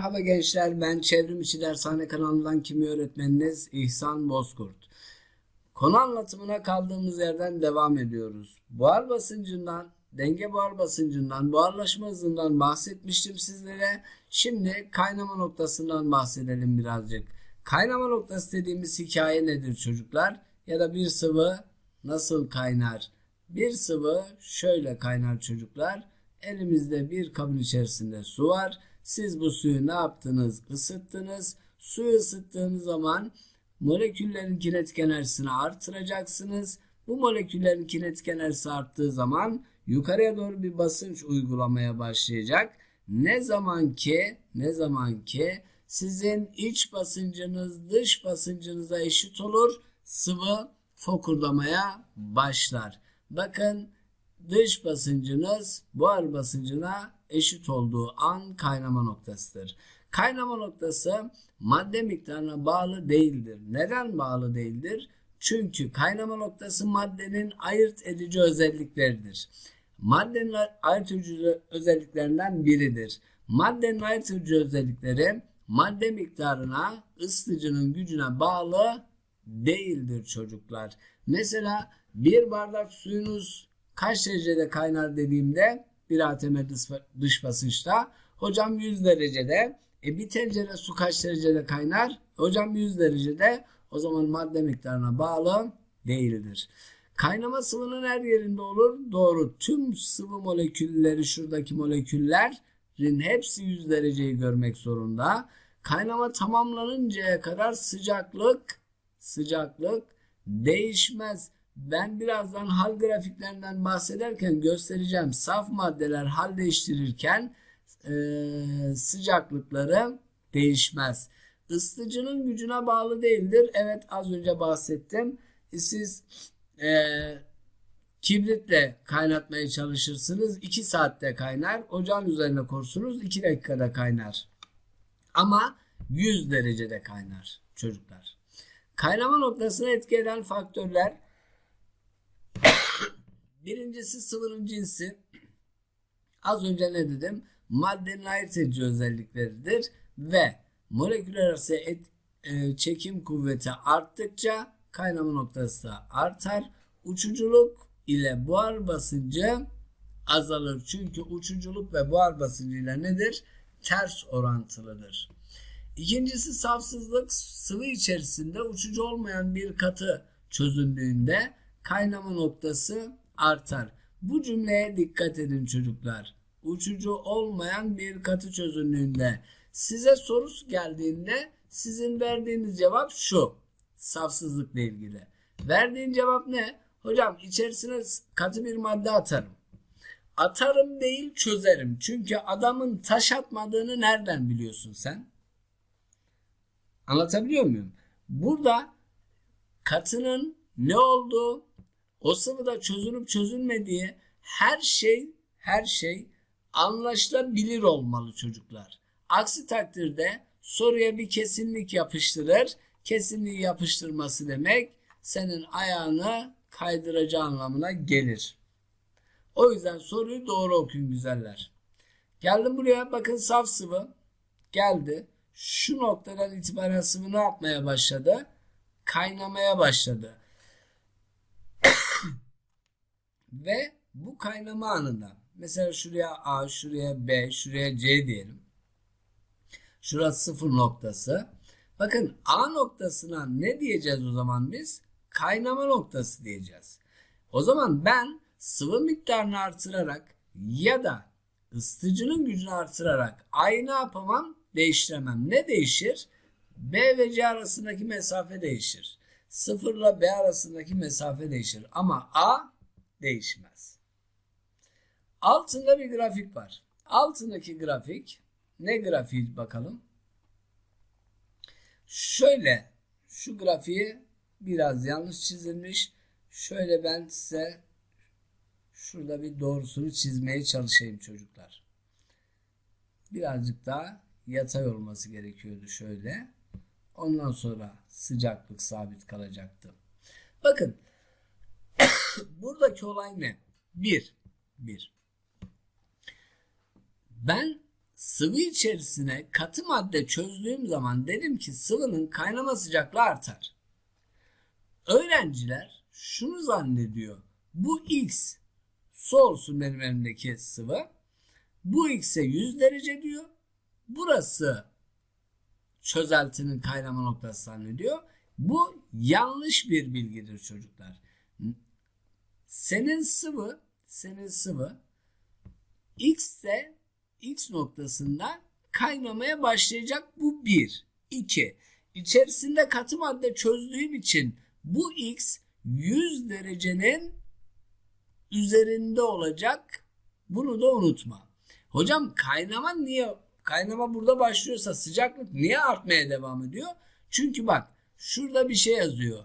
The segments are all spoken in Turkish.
Merhaba gençler, ben Çevrim İçi Dershane kanalından kimi öğretmeniniz İhsan Bozkurt. Konu anlatımına kaldığımız yerden devam ediyoruz. Buhar basıncından, denge buhar basıncından, buharlaşma hızından bahsetmiştim sizlere. Şimdi kaynama noktasından bahsedelim birazcık. Kaynama noktası dediğimiz hikaye nedir çocuklar? Ya da bir sıvı nasıl kaynar? Bir sıvı şöyle kaynar çocuklar. Elimizde bir kabın içerisinde su var. Siz bu suyu ne yaptınız? Isıttınız. Suyu ısıttığınız zaman moleküllerin kinetik enerjisini artıracaksınız. Bu moleküllerin kinetik enerjisi arttığı zaman yukarıya doğru bir basınç uygulamaya başlayacak. Ne zaman ki ne zaman ki sizin iç basıncınız dış basıncınıza eşit olur sıvı fokurdamaya başlar. Bakın dış basıncınız buhar basıncına eşit olduğu an kaynama noktasıdır. Kaynama noktası madde miktarına bağlı değildir. Neden bağlı değildir? Çünkü kaynama noktası maddenin ayırt edici özellikleridir. Maddenin ayırt edici özelliklerinden biridir. Maddenin ayırt edici özellikleri madde miktarına, ısıtıcının gücüne bağlı değildir çocuklar. Mesela bir bardak suyunuz kaç derecede kaynar dediğimde bir ATM dış basınçta hocam 100 derecede e bir tencere su kaç derecede kaynar hocam 100 derecede o zaman madde miktarına bağlı değildir. Kaynama sıvının her yerinde olur. Doğru. Tüm sıvı molekülleri şuradaki moleküllerin hepsi 100 dereceyi görmek zorunda. Kaynama tamamlanıncaya kadar sıcaklık sıcaklık değişmez. Ben birazdan hal grafiklerinden bahsederken göstereceğim. Saf maddeler hal değiştirirken e, sıcaklıkları değişmez. Isıtıcının gücüne bağlı değildir. Evet az önce bahsettim. Siz e, kibritle kaynatmaya çalışırsınız. 2 saatte kaynar. Ocağın üzerine korsunuz. 2 dakikada kaynar. Ama 100 derecede kaynar çocuklar. Kaynama noktasına etki eden faktörler Birincisi sıvının cinsi. Az önce ne dedim? Maddenin ayırt edici özellikleridir ve moleküler arası et, e, çekim kuvveti arttıkça kaynama noktası da artar. Uçuculuk ile buhar basıncı azalır. Çünkü uçuculuk ve buhar basıncı ile nedir? Ters orantılıdır. İkincisi safsızlık sıvı içerisinde uçucu olmayan bir katı çözüldüğünde kaynama noktası artar. Bu cümleye dikkat edin çocuklar. Uçucu olmayan bir katı çözünürlüğünde size soru geldiğinde sizin verdiğiniz cevap şu. Safsızlıkla ilgili. Verdiğin cevap ne? Hocam içerisine katı bir madde atarım. Atarım değil çözerim. Çünkü adamın taş atmadığını nereden biliyorsun sen? Anlatabiliyor muyum? Burada katının ne olduğu, o sıvıda çözünüp çözülmediği her şey her şey anlaşılabilir olmalı çocuklar. Aksi takdirde soruya bir kesinlik yapıştırır. Kesinliği yapıştırması demek senin ayağını kaydıracağı anlamına gelir. O yüzden soruyu doğru okuyun güzeller. Geldim buraya bakın saf sıvı geldi. Şu noktadan itibaren sıvı ne yapmaya başladı? Kaynamaya başladı. Ve bu kaynama anında mesela şuraya A, şuraya B, şuraya C diyelim. Şurası sıfır noktası. Bakın A noktasına ne diyeceğiz o zaman biz? Kaynama noktası diyeceğiz. O zaman ben sıvı miktarını artırarak ya da ısıtıcının gücünü artırarak A'yı ne yapamam? Değiştiremem. Ne değişir? B ve C arasındaki mesafe değişir. Sıfırla B arasındaki mesafe değişir. Ama A değişmez. Altında bir grafik var. Altındaki grafik ne grafiği bakalım? Şöyle şu grafiği biraz yanlış çizilmiş. Şöyle ben size şurada bir doğrusunu çizmeye çalışayım çocuklar. Birazcık daha yatay olması gerekiyordu şöyle. Ondan sonra sıcaklık sabit kalacaktı. Bakın buradaki olay ne? Bir. Bir. Ben sıvı içerisine katı madde çözdüğüm zaman dedim ki sıvının kaynama sıcaklığı artar. Öğrenciler şunu zannediyor. Bu X su olsun benim elimdeki sıvı. Bu X'e 100 derece diyor. Burası çözeltinin kaynama noktası zannediyor. Bu yanlış bir bilgidir çocuklar. Senin sıvı, senin sıvı X'te X noktasında kaynamaya başlayacak bu 1. 2. İçerisinde katı madde çözdüğüm için bu X 100 derecenin üzerinde olacak. Bunu da unutma. Hocam kaynama niye kaynama burada başlıyorsa sıcaklık niye artmaya devam ediyor? Çünkü bak şurada bir şey yazıyor.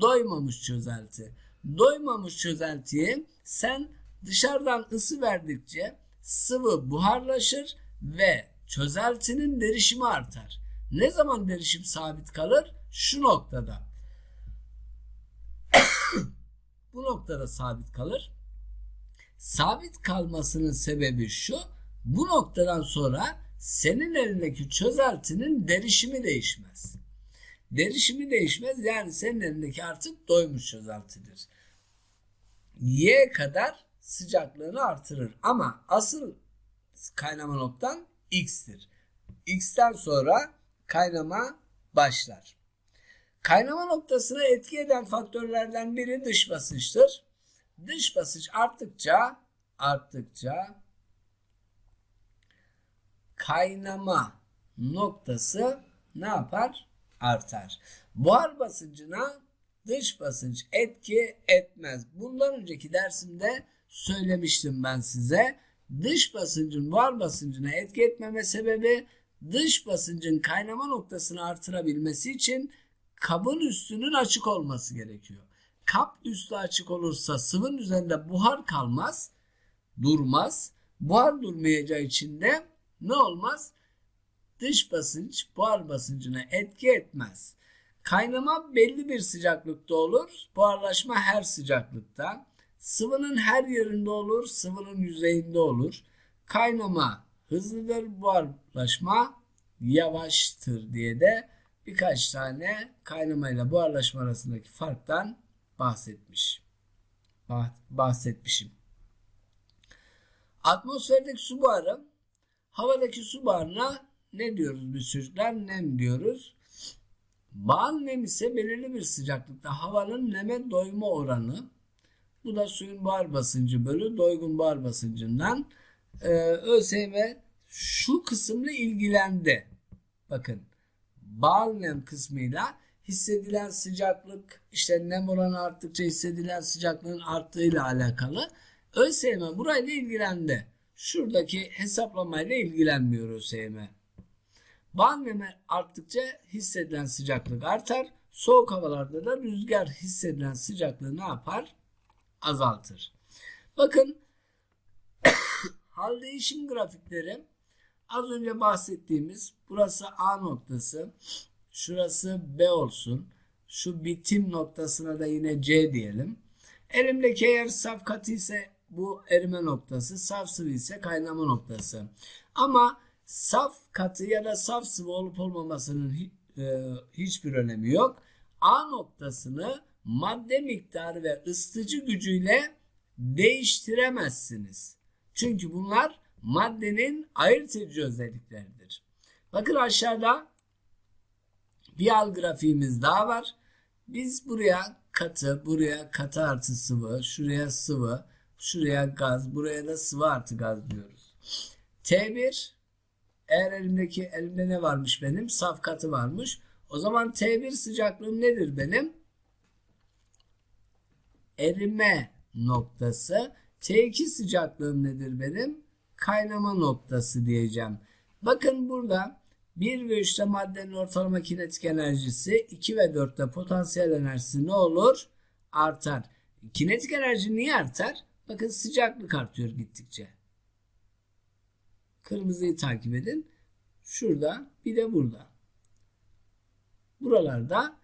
Doymamış çözelti. Doymamış çözeltiye sen dışarıdan ısı verdikçe sıvı buharlaşır ve çözeltinin derişimi artar. Ne zaman derişim sabit kalır? Şu noktada. Bu noktada sabit kalır. Sabit kalmasının sebebi şu. Bu noktadan sonra senin elindeki çözeltinin derişimi değişmez. Derişimi değişmez yani senin elindeki artık doymuş çözeltidir. Y kadar sıcaklığını artırır ama asıl kaynama noktan X'tir. X'ten sonra kaynama başlar. Kaynama noktasına etki eden faktörlerden biri dış basınçtır. Dış basınç arttıkça arttıkça kaynama noktası ne yapar? Artar. Buhar basıncına dış basınç etki etmez. Bundan önceki dersimde söylemiştim ben size. Dış basıncın buhar basıncına etki etmeme sebebi dış basıncın kaynama noktasını artırabilmesi için kabın üstünün açık olması gerekiyor. Kap üstü açık olursa sıvının üzerinde buhar kalmaz, durmaz. Buhar durmayacağı için de ne olmaz? Dış basınç buhar basıncına etki etmez. Kaynama belli bir sıcaklıkta olur. Buharlaşma her sıcaklıkta. Sıvının her yerinde olur, sıvının yüzeyinde olur. Kaynama hızlıdır, buharlaşma yavaştır diye de birkaç tane kaynama ile buharlaşma arasındaki farktan bahsetmiş. Bahsetmişim. Atmosferdeki su buharı havadaki su buharına ne diyoruz biz çocuklar? Nem diyoruz. Bağ nem ise belirli bir sıcaklıkta havanın neme doyma oranı. Bu da suyun buhar basıncı bölü doygun buhar basıncından. Ee, ÖSYM şu kısımla ilgilendi. Bakın bağ nem kısmıyla hissedilen sıcaklık işte nem oranı arttıkça hissedilen sıcaklığın arttığıyla alakalı. ÖSYM burayla ilgilendi. Şuradaki hesaplamayla ilgilenmiyor ÖSYM. Bağ nemi arttıkça hissedilen sıcaklık artar. Soğuk havalarda da rüzgar hissedilen sıcaklığı ne yapar? Azaltır. Bakın hal değişim grafikleri az önce bahsettiğimiz burası A noktası, şurası B olsun. Şu bitim noktasına da yine C diyelim. Elimdeki eğer saf katı ise bu erime noktası, saf sıvı ise kaynama noktası. Ama saf katı ya da saf sıvı olup olmamasının e, hiçbir önemi yok. A noktasını madde miktarı ve ısıtıcı gücüyle değiştiremezsiniz. Çünkü bunlar maddenin ayırt edici özellikleridir. Bakın aşağıda bir al grafiğimiz daha var. Biz buraya katı, buraya katı artı sıvı, şuraya sıvı, şuraya gaz, buraya da sıvı artı gaz diyoruz. T1 eğer elimdeki elimde ne varmış benim? Saf katı varmış. O zaman T1 sıcaklığım nedir benim? Erime noktası. T2 sıcaklığım nedir benim? Kaynama noktası diyeceğim. Bakın burada 1 ve 3'te maddenin ortalama kinetik enerjisi 2 ve 4'te potansiyel enerjisi ne olur? Artar. Kinetik enerji niye artar? Bakın sıcaklık artıyor gittikçe. Kırmızıyı takip edin. Şurada bir de burada. Buralarda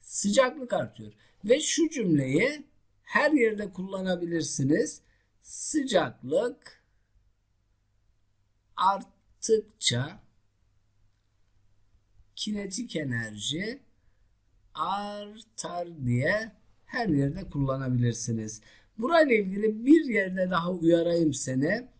sıcaklık artıyor. Ve şu cümleyi her yerde kullanabilirsiniz. Sıcaklık arttıkça kinetik enerji artar diye her yerde kullanabilirsiniz. Burayla ilgili bir yerde daha uyarayım seni.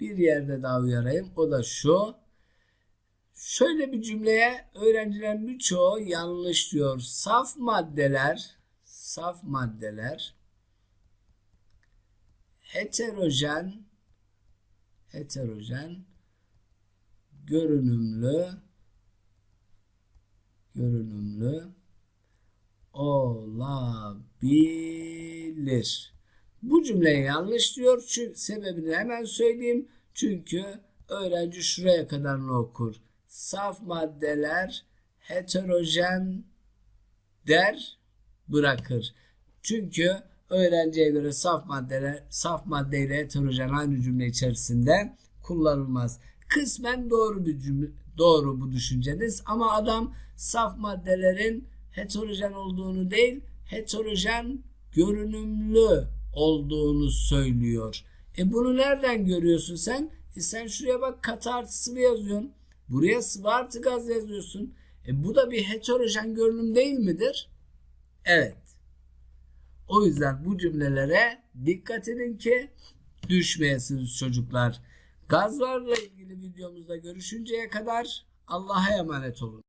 Bir yerde daha uyarayım. O da şu. Şöyle bir cümleye öğrencilerin birçoğu yanlış diyor. Saf maddeler, saf maddeler heterojen heterojen görünümlü görünümlü olabilir. Bu cümleyi yanlış diyor. Çünkü sebebini hemen söyleyeyim. Çünkü öğrenci şuraya kadar okur. Saf maddeler heterojen der bırakır. Çünkü öğrenciye göre saf maddeler saf maddeyle heterojen aynı cümle içerisinde kullanılmaz. Kısmen doğru bir cümle doğru bu düşünceniz ama adam saf maddelerin heterojen olduğunu değil heterojen görünümlü olduğunu söylüyor. E bunu nereden görüyorsun sen? E sen şuraya bak katı artı sıvı yazıyorsun. Buraya sıvı artı gaz yazıyorsun. E bu da bir heterojen görünüm değil midir? Evet. O yüzden bu cümlelere dikkat edin ki düşmeyesiniz çocuklar. Gazlarla ilgili videomuzda görüşünceye kadar Allah'a emanet olun.